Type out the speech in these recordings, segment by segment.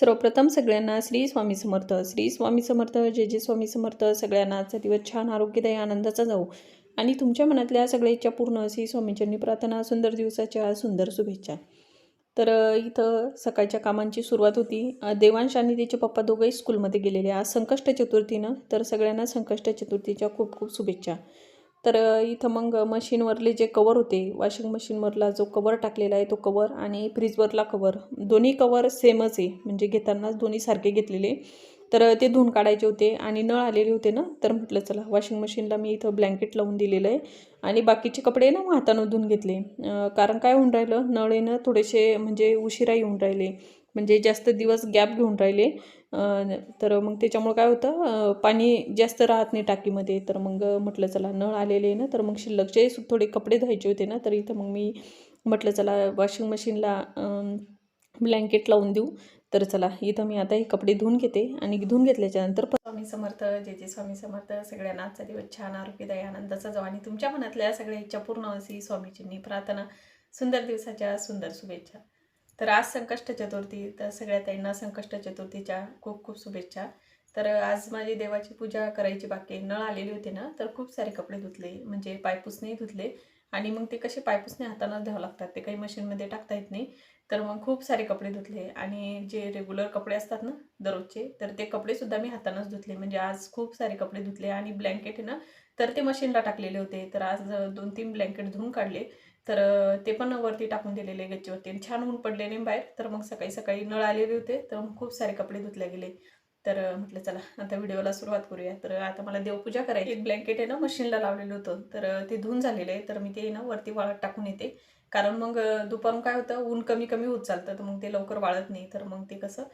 सर्वप्रथम सगळ्यांना श्री स्वामी समर्थ. श्री स्वामी समर्थ जे जे स्वामी समर्थ. सगळ्यांना आजचा दिवस छान आरोग्यदायी आनंदाचा जाऊ आणि तुमच्या मनातल्या सगळ्या इच्छा पूर्ण श्री स्वामींच्यांनी प्रार्थना सुंदर दिवसाच्या सुंदर शुभेच्छा. तर इथं सकाळच्या कामांची सुरुवात होती. देवांश आणि तिचे पप्पा दोघंही स्कूलमध्ये गेलेले. आज संकष्ट चतुर्थीनं तर सगळ्यांना संकष्ट चतुर्थीच्या खूप खूप शुभेच्छा. तर इथं मग मशीनवरले जे कवर होते वॉशिंग मशीनवरला जो कवर टाकलेला आहे तो कवर आणि फ्रीजवरला कवर दोन्ही कवर सेमच आहे. म्हणजे घेतानाच दोन्ही सारखे घेतलेले. तर ते धुवून काढायचे होते आणि नळ आलेले होते ना तर म्हटलं चला वॉशिंग मशीनला मी इथं ब्लँकेट लावून दिलेलं आहे आणि बाकीचे कपडे ना मग हातानं धुवून घेतले. कारण काय होऊन राहिलं नळ आहे थोडेसे म्हणजे उशिरा येऊन राहिले. म्हणजे जास्त दिवस गॅप घेऊन राहिले. तर मग त्याच्यामुळं काय होतं पाणी जास्त राहत नाही टाकीमध्ये. तर मग म्हटलं चला नळ आलेले आहे ना तर मग शिल्लकचे थोडे कपडे धुवायचे होते ना तर इथं मग मी म्हटलं चला वॉशिंग मशीनला ब्लँकेट लावून देऊ. तर चला इथं मी आता हे कपडे धुवून घेते आणि धुवून घेतल्याच्यानंतर स्वामी समर्थ जे जे स्वामी समर्थ. सगळ्यांना आजचा दिवस छान आरोग्यदायी आनंदाचा जाऊ आणि तुमच्या मनातल्या सगळ्या इच्छा पूर्ण अशी स्वामीजींनी प्रार्थना. सुंदर दिवसाच्या सुंदर शुभेच्छा. तर आज संकष्ट चतुर्थी तर सगळ्या ताईंना संकष्ट चतुर्थीच्या खूप खूप शुभेच्छा. तर आज माझी देवाची पूजा करायची बाकी नळ आलेले होते ना तर खूप सारे कपडे धुतले म्हणजे पायपुसणे धुतले. आणि मग ते कसे पायपुसणे हातानंच द्यावं लागतात ते काही मशीनमध्ये टाकता येत नाही. तर मग खूप सारे कपडे धुतले. आणि जे रेग्युलर कपडे असतात ना दररोजचे तर ते कपडेसुद्धा मी हातानंच धुतले. म्हणजे आज खूप सारे कपडे धुतले. आणि ब्लँकेट आहे ना तर ते मशीनला टाकलेले होते. तर आज दोन तीन ब्लँकेट धुवून काढले. तर ते पण वरती टाकून दिलेले गच्चीवरती छान ऊन पडलेले बाहेर. तर मग सकाळी सकाळी नळ आलेले होते तर मग खूप सारे कपडे धुतले गेले. तर म्हटलं चला आता व्हिडिओला सुरुवात करूया. तर आता मला देवपूजा करायची. एक ब्लँकेट आहे ना मशीनला लावलेलं होतं. तर ते धुवून झालेलं आहे. तर मी ते ना वरती वाळत टाकून येते. कारण मग दुपारून काय होतं ऊन कमी कमी होत चालतं. तर मग ते लवकर वाळत नाही. तर मग ते कसं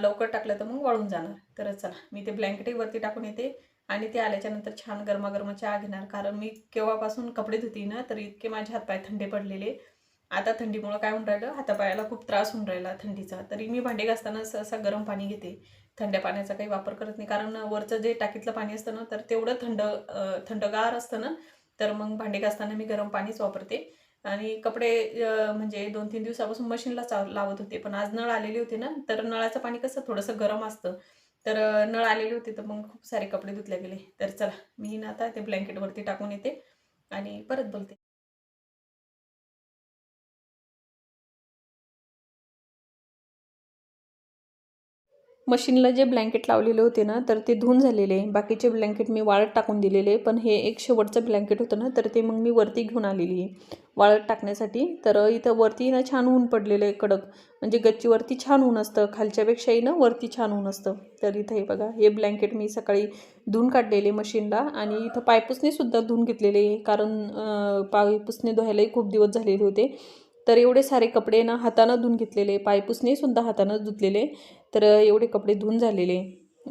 लवकर टाकलं तर मग वाळून जाणार. तर चला मी ते ब्लँकेटही वरती टाकून येते. आणि ते आल्याच्यानंतर छान गरमागरम चहा घेणार. कारण मी केव्हापासून कपडे धुती ना तर इतके माझे हातपाय थंडे पडलेले. आता थंडीमुळं काय होऊन राहिलं? हातापायाला खूप त्रास होऊन राहिला थंडीचा. तरी मी भांडे घासताना सहसा गरम पाणी घेते. थंड्या पाण्याचा काही वापर करत नाही. कारण वरचं जे टाकीतलं पाणी असतं ना तर तेवढं थंड थंडगार असतं ना तर मग भांडे घासताना मी गरम पाणीच वापरते. आणि कपडे म्हणजे दोन तीन दिवसापासून मशीनला चाव लावत होते. पण आज नळ आलेले होते ना तर नळाचं पाणी कसं थोडंसं गरम असतं. तर नळ आलेले होते तर मग खूप सारे कपडे धुतले गेले. तर चला मी ना आता ते ब्लँकेटवरती टाकून येते आणि परत बोलते. मशीनला जे ब्लँकेट लावलेले होते ना तर ते धुवून झालेले. बाकीचे ब्लँकेट मी वाळत टाकून दिलेले पण हे एक शेवटचं ब्लँकेट होतं ना तर ते मग मी वरती घेऊन आलेली. आहे वाळत टाकण्यासाठी. तर इथं वरती ना छान ऊन पडलेलं आहे कडक. म्हणजे गच्चीवरती छान ऊन असतं खालच्यापेक्षाही ना वरती छान ऊन असतं. तर इथं हे बघा हे ब्लँकेट मी सकाळी धुवून काढलेले मशीनला आणि इथं पायपुसणेसुद्धा धुवून घेतलेले कारण अं, पायपुसणे धुवायलाही खूप दिवस झालेले होते. तर एवढे सारे कपडे ना हातानं धुवून घेतलेले पायपुसणेसुद्धा हातानं धुतलेले. तर एवढे कपडे धुवून झालेले.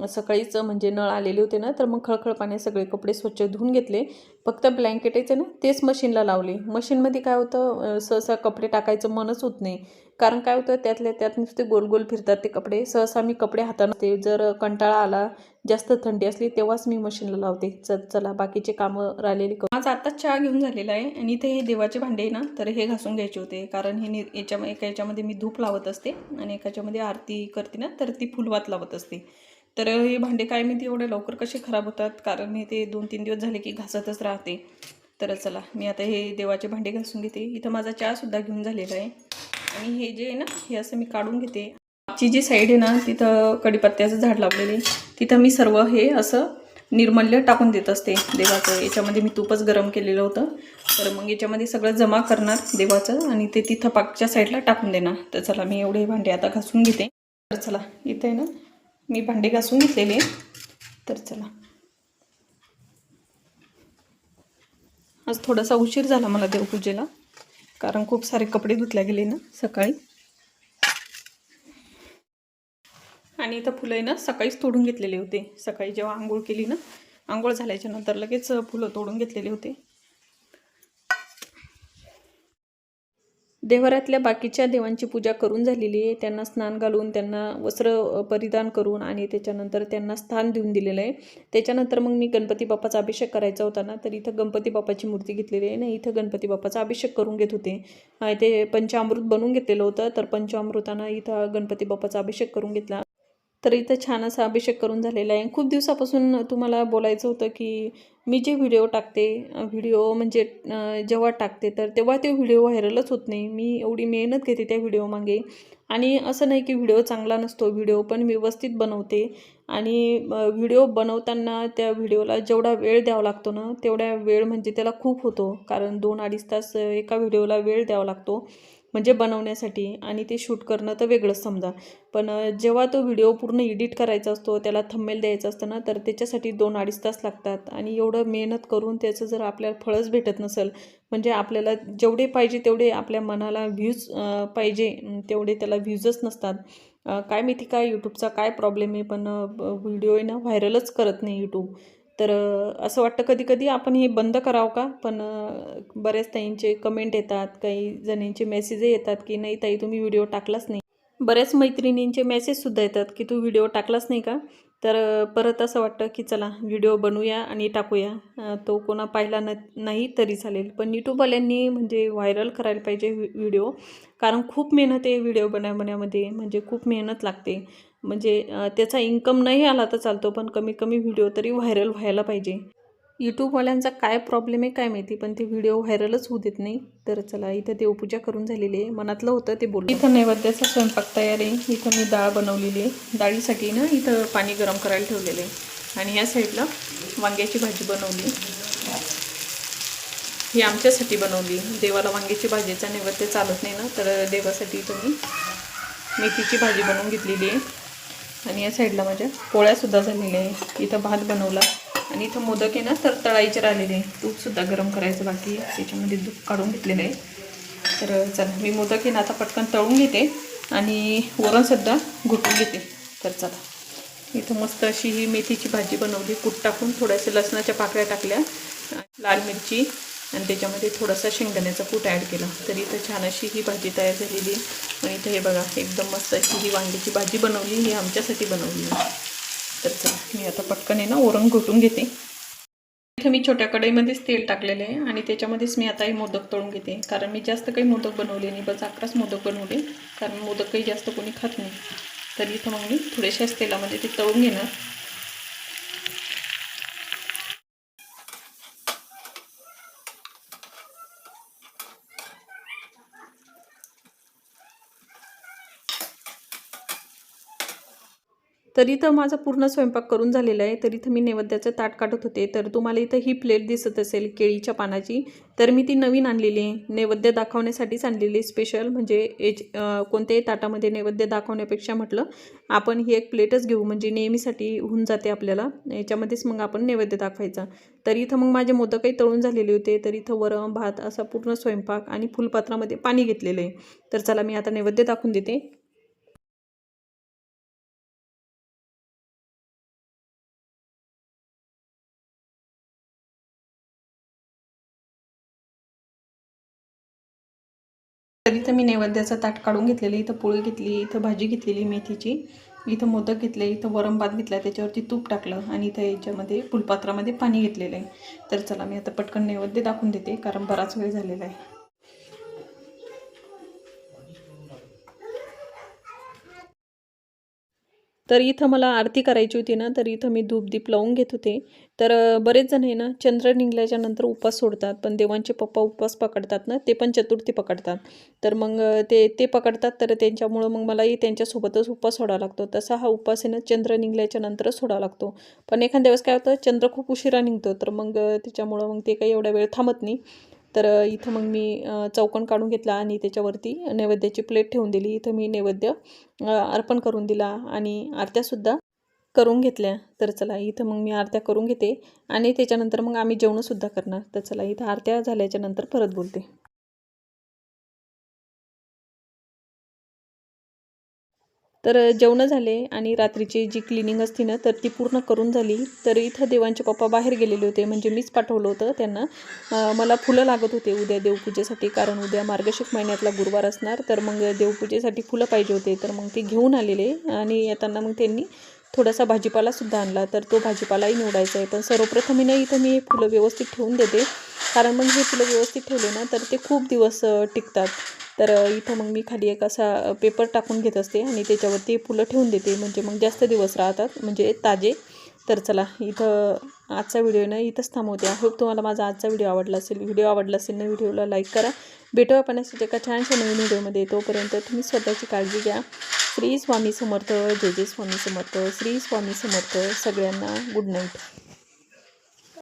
सकाळीच म्हणजे नळ आलेले होते ना तर मग खळखळ पाण्यात सगळे कपडे स्वच्छ धुवून घेतले. फक्त ब्लँकेट ना तेच मशीनला लावले. मशीनमध्ये काय होतं सहसा कपडे टाकायचं मनच होत नाही. कारण काय होतं त्यातल्या त्यात नुसते गोल गोल फिरतात ते कपडे. सहसा मी कपडे हाताने जर कंटाळा आला जास्त थंडी असली तेव्हाच मी मशीनला लावते. च चला बाकीचे कामं राहिलेली करू. आज आत्ताच चहा घेऊन झालेला आहे. आणि इथे हे देवाचे भांडे आहे ना तर हे घासून घ्यायचे होते. कारण हे नि याच्या एका याच्यामध्ये मी धूप लावत असते. आणि एकाच्यामध्ये आरती करते ना तर ती फुलवात लावत असते. तर हे भांडे काय मी ते एवढे लवकर कसे खराब होतात? कारण मी ते दोन तीन दिवस झाले की घासतच राहते. तर चला मी आता हे देवाचे भांडे घासून घेते. इथं माझा चहासुद्धा घेऊन झालेला आहे. आणि हे जे आहे ना हे असं मी काढून घेते. ची जी साईड आहे ना तिथं कडीपत्त्याचं झाड लावलेले तिथं मी सर्व हे असं निर्मल्य टाकून देत असते देवाचं. याच्यामध्ये मी तूपच गरम केलेलं होतं. तर मग याच्यामध्ये सगळं जमा करणार देवाचं आणि ते तिथं पाकच्या साईडला टाकून देणार. तर चला मी एवढे भांडे आता घासून घेते. तर चला इथे आहे ना मी भांडे घासून घेतलेले. तर चला. आज थोडासा उशीर झाला मला देवपूजेला कारण खूप सारे कपडे धुतले गेले ना सकाळी. आणि इथं फुलं आहे ना सकाळीच तोडून घेतलेले होते. सकाळी जेव्हा आंघोळ केली ना आंघोळ झाल्याच्यानंतर लगेच फुलं तोडून घेतलेले होते. देवरातल्या बाकीच्या देवांची पूजा करून झालेली आहे. त्यांना स्नान घालून त्यांना वस्त्र परिधान करून आणि त्याच्यानंतर त्यांना स्थान देऊन दिलेलं आहे. त्याच्यानंतर मग मी गणपती बाप्पाचा अभिषेक करायचा होता ना तर इथं गणपती बाप्पाची मूर्ती घेतलेली आहे ना इथं गणपती बाप्पाचा अभिषेक करून घेत होते. ते पंचामृत बनवून घेतलेलं होतं तर पंचामृतानं इथं गणपती बाप्पाचा अभिषेक करून घेतला. तर इथं छान असा अभिषेक करून झालेला आहे. खूप दिवसापासून तुम्हाला बोलायचं होतं की मी जे व्हिडिओ टाकते व्हिडिओ म्हणजे जेव्हा टाकते तर तेव्हा ते व्हिडिओ व्हायरलच होत नाही. मी एवढी मेहनत घेते त्या व्हिडिओमागे आणि असं नाही की व्हिडिओ चांगला नसतो व्हिडिओ पण व्यवस्थित बनवते. आणि व्हिडिओ बनवताना त्या व्हिडिओला जेवढा वेळ द्यावा लागतो ना तेवढा वेळ म्हणजे त्याला खूप होतो. कारण दोन अडीच तास एका व्हिडिओला वेळ द्यावा लागतो. म्हणजे बनवण्यासाठी आणि ते शूट करणं तर वेगळंच समजा. पण जेव्हा तो व्हिडिओ पूर्ण एडिट करायचा असतो त्याला थंबेल द्यायचं असतं ना तर त्याच्यासाठी दोन अडीच तास लागतात. आणि एवढं मेहनत करून त्याचं जर आपल्याला फळच भेटत नसेल म्हणजे आपल्याला जेवढे पाहिजे तेवढे आपल्या मनाला व्ह्यूज पाहिजे तेवढे त्याला व्ह्यूजच नसतात. काय माहिती काय यूट्यूबचा काय प्रॉब्लेम आहे पण व्हिडिओ आहे ना व्हायरलच करत नाही यूट्यूब तर असं वाटतं कधी कधी आपण हे बंद करावं का? पण बऱ्याच ताईंचे कमेंट येतात काही जणींचे मेसेजही येतात की नाही ताई तुम्ही व्हिडिओ टाकलाच नाही. बऱ्याच मैत्रिणींचे मेसेजसुद्धा येतात की तू व्हिडिओ टाकलाच नाही का? तर परत असं वाटतं की चला व्हिडिओ बनवूया आणि टाकूया. तो कोणा पाहिला न नाही तरी चालेल. पण यूट्यूबवाल्यांनी म्हणजे व्हायरल करायला पाहिजे व्हिडिओ कारण खूप मेहनत आहे व्हिडिओ बनवण्यामध्ये. म्हणजे खूप मेहनत लागते. म्हणजे त्याचा इन्कम नाही आला तर चालतो पण कमीत कमी व्हिडिओ तरी व्हायरल व्हायला पाहिजे. यूट्यूबवाल्यांचा काय प्रॉब्लेम आहे काय माहिती पण ते व्हिडिओ व्हायरलच होऊ देत नाही. तर चला इथं देवपूजा करून झालेली आहे. मनातलं होतं ते बोल इथं नैवेद्याचा स्वयंपाक तयार आहे. इथं मी डाळ बनवलेली आहे. डाळीसाठी ना इथं पाणी गरम करायला ठेवलेलं आहे. आणि या साईडला वांग्याची भाजी बनवली. ही आमच्यासाठी बनवली. देवाला वांग्याची भाजीचा नैवेद्य चालत नाही ना तर देवासाठी इथं मी मेथीची भाजी बनवून घेतलेली आहे. आणि या साईडला माझ्या पोळ्यासुद्धा झालेल्या आहे. इथं भात बनवला. आणि इथं मोदक आहे ना तर तळायचे राहिलेले आहे. तूपसुद्धा गरम करायचं बाकी त्याच्यामध्ये दूध काढून घेतलेलं आहे. तर चला मी मोदक आहे ना आता पटकन तळून घेते आणि वरणसुद्धा घुटून घेते. तर चला इथं मस्त अशी ही मेथीची भाजी बनवली. कूट टाकून थोड्याशा लसणाच्या पाकळ्या टाकल्या. लाल मिरची आणि त्याच्यामध्ये थोडासा शेंगदाण्याचा कूट ॲड केला. तर इथं छान अशी ही भाजी तयार झालेली आहे. आणि इथं हे बघा एकदम मस्त अशी ही वांग्याची भाजी बनवली ही आमच्यासाठी बनवली आहे. तर चला मी आता पटकन आहे ना ओरंग घोटून घेते. इथं मी छोट्या कढईमध्येच तेल टाकलेलं आहे आणि त्याच्यामध्येच मी आता हे मोदक तळून घेते. कारण मी जास्त काही मोदक बनवले नाही. बस अकराच मोदक बनवले. कारण मोदक काही जास्त कोणी खात नाही. तर इथं मग मी थोड्याशाच तेलामध्ये ते तळून घेणार. तर इथं माझा पूर्ण स्वयंपाक करून झालेला आहे. तर इथं मी नैवेद्याचं ताट काढत होते. तर तुम्हाला इथं ही प्लेट दिसत असेल केळीच्या पानाची. तर मी ती नवीन आणलेली आहे. नैवेद्य दाखवण्यासाठीच आणलेली स्पेशल म्हणजे एच कोणत्याही ताटामध्ये नैवेद्य दाखवण्यापेक्षा म्हटलं आपण ही एक प्लेटच घेऊ. म्हणजे नेहमीसाठी होऊन जाते आपल्याला. याच्यामध्येच मग आपण नैवेद्य दाखवायचा. तर इथं मग माझे मोदकही तळून झालेले होते. तर इथं वरण भात असा पूर्ण स्वयंपाक आणि फुलपात्रामध्ये पाणी घेतलेलं आहे. तर चला मी आता नैवेद्य दाखवून देते. तर इथं मी नैवेद्याचं ताट काढून घेतलेलं इथं पोळी घेतली इथं भाजी घेतलेली मेथीची. इथं मोदक घेतले इथं वरम भात घेतला त्याच्यावरती तूप टाकलं आणि इथं याच्यामध्ये फुलपात्रामध्ये पाणी घेतलेलं आहे. तर चला मी आता पटकन नैवेद्य दाखवून देते कारण बराच वेळ झालेला आहे. तर इथं मला आरती करायची होती ना तर इथं मी धूप दीप लावून घेत होते. तर बरेच जण आहे ना चंद्र निघल्याच्या नंतर उपवास सोडतात पण देवांचे पप्पा उपवास पकडतात ना ते पण चतुर्थी पकडतात. तर मग ते ते पकडतात तर त्यांच्यामुळं मग मलाही त्यांच्यासोबतच उपवास सोडावा लागतो. तसा हा उपवास आहे ना चंद्र निघल्याच्या नंतरच सोडावा लागतो. पण एखाद्या वेळेस काय होतं चंद्र खूप उशिरा निघतो तर मग त्याच्यामुळं मग ते काही एवढा वेळ थांबत नाही. तर इथं मग मी चौकण काढून घेतला आणि त्याच्यावरती नैवेद्याची प्लेट ठेवून दिली. इथं मी नैवेद्य अर्पण करून दिला आणि आरत्यासुद्धा करून घेतल्या. तर चला इथं मग मी आरत्या करून घेते आणि त्याच्यानंतर मग आम्ही जेवणंसुद्धा करणार. तर चला इथं आरत्या झाल्याच्यानंतर परत बोलते. तर जेवणं झाले आणि रात्रीची जी क्लिनिंग असते ना तर ती पूर्ण करून झाली. तर इथं देवांचे पप्पा बाहेर गेलेले होते म्हणजे मीच पाठवलं होतं त्यांना. मला फुलं लागत होते उद्या देवपूजेसाठी कारण उद्या मार्गशीर्ष महिन्यातला गुरुवार असणार. तर मग देवपूजेसाठी फुलं पाहिजे होते तर मग ते घेऊन आलेले आणि येताना मग त्यांनी थोडासा भाजीपालासुद्धा आणला. तर तो भाजीपालाही निवडायचा आहे. पण सर्वप्रथम ना इथं मी हे फुलं व्यवस्थित ठेवून देते. कारण मग हे फुलं व्यवस्थित ठेवले ना तर ते खूप दिवस टिकतात. तर इथं मग मी खाली एक असा पेपर टाकून घेत असते आणि त्याच्यावरती फुलं ठेवून देते. म्हणजे मग जास्त दिवस राहतात. म्हणजे ताजे. तर चला इथं आजचा व्हिडिओ ना इथंच थांबवते. आय होप तुम्हाला माझा आजचा व्हिडिओ आवडला असेल. व्हिडिओ आवडला असेल ना व्हिडिओला लाईक करा. भेटू आपण अशाच एका छानशा नवीन व्हिडिओमध्ये. तोपर्यंत तुम्ही स्वतःची काळजी घ्या. श्री स्वामी समर्थ. जय जय स्वामी समर्थ. श्री स्वामी समर्थ. सगळ्यांना गुड नाईट